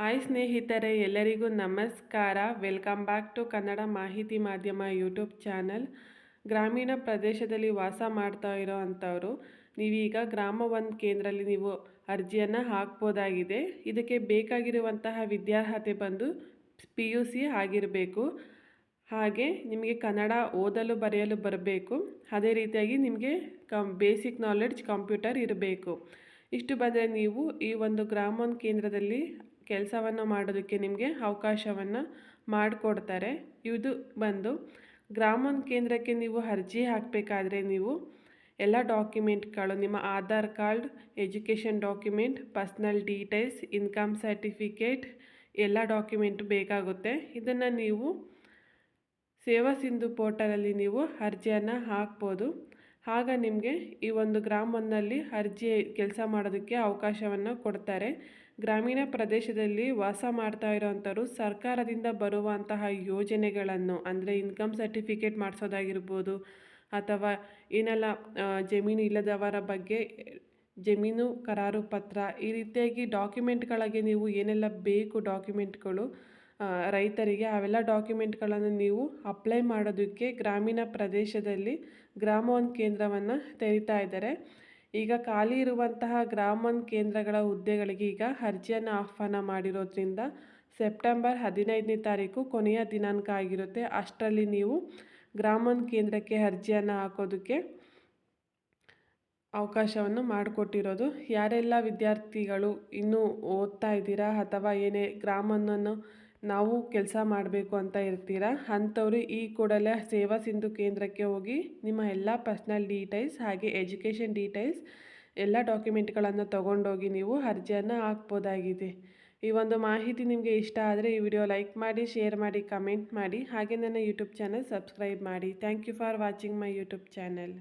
Hi ಸ್ನೇಹಿತರೆ, ಎಲ್ಲರಿಗೂ ನಮಸ್ಕಾರ. ವೆಲ್ಕಮ್ ಬ್ಯಾಕ್ ಟು ಕನ್ನಡ ಮಾಹಿತಿ ಮಾಧ್ಯಮ ಯೂಟ್ಯೂಬ್ ಚಾನಲ್. ಗ್ರಾಮೀಣ ಪ್ರದೇಶದಲ್ಲಿ ವಾಸ ಮಾಡ್ತಾ ಇರೋ ಅಂಥವರು, ನೀವೀಗ ಗ್ರಾಮ ಒಂದು ಕೇಂದ್ರದಲ್ಲಿ ನೀವು ಅರ್ಜಿಯನ್ನು ಹಾಕ್ಬೋದಾಗಿದೆ. ಇದಕ್ಕೆ ಬೇಕಾಗಿರುವಂತಹ ವಿದ್ಯಾರ್ಹತೆ ಬಂದು ಪಿ ಯು ಸಿ ಆಗಿರಬೇಕು. ಹಾಗೆ ನಿಮಗೆ ಕನ್ನಡ ಓದಲು ಬರೆಯಲು ಬರಬೇಕು. ಅದೇ ರೀತಿಯಾಗಿ ನಿಮಗೆ ಕಂ, ಬೇಸಿಕ್ ನಾಲೆಡ್ಜ್ ಕಂಪ್ಯೂಟರ್ ಇರಬೇಕು. ಇಷ್ಟು ಬಂದರೆ ನೀವು ಈ ಒಂದು ಗ್ರಾಮೋನ್ ಕೇಂದ್ರದಲ್ಲಿ ಕೆಲಸವನ್ನು ಮಾಡೋದಕ್ಕೆ ನಿಮಗೆ ಅವಕಾಶವನ್ನು ಮಾಡಿಕೊಡ್ತಾರೆ. ಇದು ಬಂದು ಗ್ರಾಮನ್ ಕೇಂದ್ರಕ್ಕೆ ನೀವು ಅರ್ಜಿ ಹಾಕಬೇಕಾದ್ರೆ ನೀವು ಎಲ್ಲ ಡಾಕ್ಯುಮೆಂಟ್ಗಳು, ನಿಮ್ಮ Aadhaar card, education document, personal details, income certificate ಎಲ್ಲ ಡಾಕ್ಯುಮೆಂಟ್ ಬೇಕಾಗುತ್ತೆ. ಇದನ್ನು ನೀವು ಸೇವಾ ಸಿಂಧು ಪೋರ್ಟಲಲ್ಲಿ ನೀವು ಅರ್ಜಿಯನ್ನು ಹಾಕ್ಬೋದು. ಆಗ ನಿಮಗೆ ಈ ಒಂದು ಗ್ರಾಮದಲ್ಲಿ ಅರ್ಜಿ ಕೆಲಸ ಮಾಡೋದಕ್ಕೆ ಅವಕಾಶವನ್ನು ಕೊಡ್ತಾರೆ. ಗ್ರಾಮೀಣ ಪ್ರದೇಶದಲ್ಲಿ ವಾಸ ಮಾಡ್ತಾ ಇರೋವಂಥವ್ರು ಸರ್ಕಾರದಿಂದ ಬರುವಂತಹ ಯೋಜನೆಗಳನ್ನು, ಅಂದರೆ ಇನ್ಕಮ್ ಸರ್ಟಿಫಿಕೇಟ್ ಮಾಡಿಸೋದಾಗಿರ್ಬೋದು, ಅಥವಾ ಏನೆಲ್ಲ ಜಮೀನು ಇಲ್ಲದವರ ಬಗ್ಗೆ ಜಮೀನು ಕರಾರು ಪತ್ರ, ಈ ರೀತಿಯಾಗಿ ಡಾಕ್ಯುಮೆಂಟ್ಗಳಿಗೆ ನೀವು ಏನೆಲ್ಲ ಬೇಕು ಡಾಕ್ಯುಮೆಂಟ್ಗಳು ರೈತರಿಗೆ ಅವೆಲ್ಲ ಡಾಕ್ಯುಮೆಂಟ್ಗಳನ್ನು ನೀವು ಅಪ್ಲೈ ಮಾಡೋದಕ್ಕೆ ಗ್ರಾಮೀಣ ಪ್ರದೇಶದಲ್ಲಿ ಗ್ರಾಮ ಒಂದು ಕೇಂದ್ರವನ್ನು ತೆರಿತಾ ಇದ್ದಾರೆ. ಈಗ ಖಾಲಿ ಇರುವಂತಹ ಗ್ರಾಮ ಕೇಂದ್ರಗಳ ಹುದ್ದೆಗಳಿಗೆ ಈಗ ಅರ್ಜಿಯನ್ನು ಆಹ್ವಾನ ಮಾಡಿರೋದ್ರಿಂದ ಸೆಪ್ಟೆಂಬರ್ ಹದಿನೈದನೇ ತಾರೀಕು ಕೊನೆಯ ದಿನಾಂಕ ಆಗಿರುತ್ತೆ. ಅಷ್ಟರಲ್ಲಿ ನೀವು ಗ್ರಾಮನ್ ಕೇಂದ್ರಕ್ಕೆ ಅರ್ಜಿಯನ್ನು ಹಾಕೋದಕ್ಕೆ ಅವಕಾಶವನ್ನು ಮಾಡಿಕೊಟ್ಟಿರೋದು. ಯಾರೆಲ್ಲ ವಿದ್ಯಾರ್ಥಿಗಳು ಇನ್ನೂ ಓದ್ತಾ ಇದ್ದೀರಾ ಅಥವಾ ಏನೇ ಗ್ರಾಮವನ್ನು ನಾವು ಕೆಲಸ ಮಾಡಬೇಕು ಅಂತ ಇರ್ತೀರಾ? ಅಂಥವ್ರು ಈ ಕೂಡಲೇ ಸೇವಾ ಸಿಂಧು ಕೇಂದ್ರಕ್ಕೆ ಹೋಗಿ ನಿಮ್ಮ ಎಲ್ಲ ಪರ್ಸ್ನಲ್ ಡೀಟೇಲ್ಸ್ ಹಾಗೆ ಎಜುಕೇಷನ್ ಡೀಟೇಲ್ಸ್ ಎಲ್ಲ ಡಾಕ್ಯುಮೆಂಟ್ಗಳನ್ನು ತೊಗೊಂಡೋಗಿ ನೀವು ಅರ್ಜಿಯನ್ನು ಹಾಕ್ಬೋದಾಗಿದೆ. ಈ ಒಂದು ಮಾಹಿತಿ ನಿಮಗೆ ಇಷ್ಟ ಆದರೆ ಈ ವಿಡಿಯೋ ಲೈಕ್ ಮಾಡಿ ಶೇರ್ ಮಾಡಿ ಕಮೆಂಟ್ ಮಾಡಿ ಹಾಗೆ ನನ್ನ ಯೂಟ್ಯೂಬ್ ಚಾನಲ್ ಸಬ್ಸ್ಕ್ರೈಬ್ ಮಾಡಿ. Thank you for watching my YouTube channel